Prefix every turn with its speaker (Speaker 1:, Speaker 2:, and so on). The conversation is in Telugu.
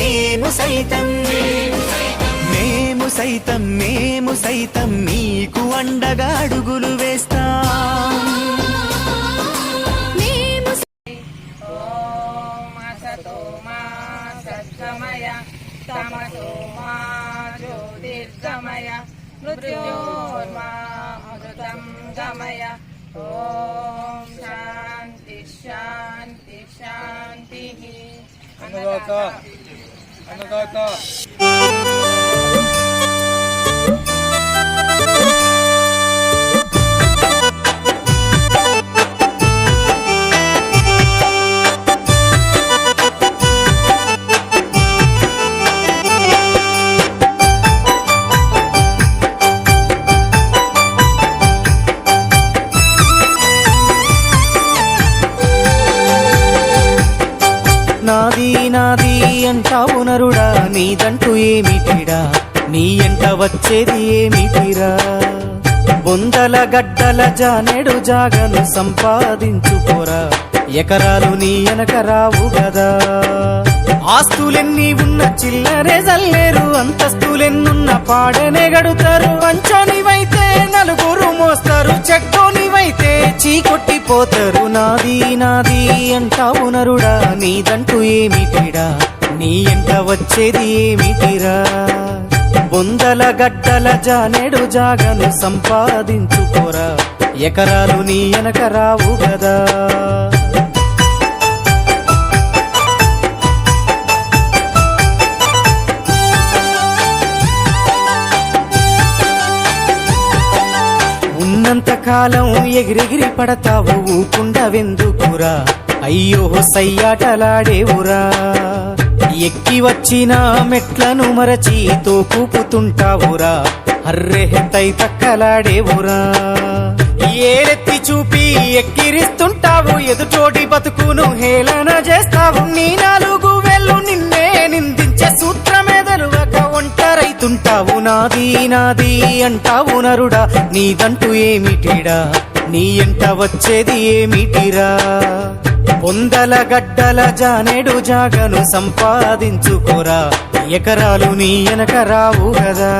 Speaker 1: మేము సైతం. మేము సైతం మేము సైతం నీకు అండగా అడుగులు వేస్తాం.
Speaker 2: మేము
Speaker 3: ఓం శాంతి శాంతి శాంతి.
Speaker 4: అన్నదాత అన్నదాత
Speaker 1: నాది నాది ఉనరుడా నీదంటూ ఏమిటిడా నీ ఎంట వచ్చేది ఏమిటిరా బొందల గడ్డల జానెడు జాగను సంపాదించుకోరా. ఎకరాలు నీ వెనక రావు గదా. ఆస్తులెన్ని ఉన్న చిల్లరే జల్లేరు అంతస్తులెన్నున్న పాడనే గడుతారు. పంచనివైతే నలుగురు మోస్తారు చెట్టోనివైతే చీకొట్టిపోతారు నాది నాది అంటావు నరుడా నీదంటూ ఏమిటిడా నీ ఎంట వచ్చేది ఏమిటిరా? బొందల గడ్డల జానెడు జాగను సంపాదించుకోరా. ఎకరాలు నీ వెనక రావు గదా. ఉన్నంత కాలం ఎగిరెగిరి పడతావు ఊకుండవెందుకురా? అయ్యో సయ్యాటలాడేవురా ఎక్కి వచ్చిన మెట్లను మరచి తోకూపుతుంటావురా అర్రె తై తక్కలాడేవురా? ఏరెత్తి చూపి ఎక్కిరిస్తుంటావు ఎదుటోటి బతుకును హేళన చేస్తావు. నీ నాలుగు వెళ్ళు నిన్నే నిందించే సూత్రమేదలువక ఒంటరైతుంటావు. నాది నాది అంటావు నరుడా నీదంటూ ఏమిటిడా? నీ ఎంట వచ్చేది ఏమిటిరా? పొందల గడ్డల జానేడు జాగను సంపాదించుకోరా. ఎకరాలు నీ వెనక రావు కదా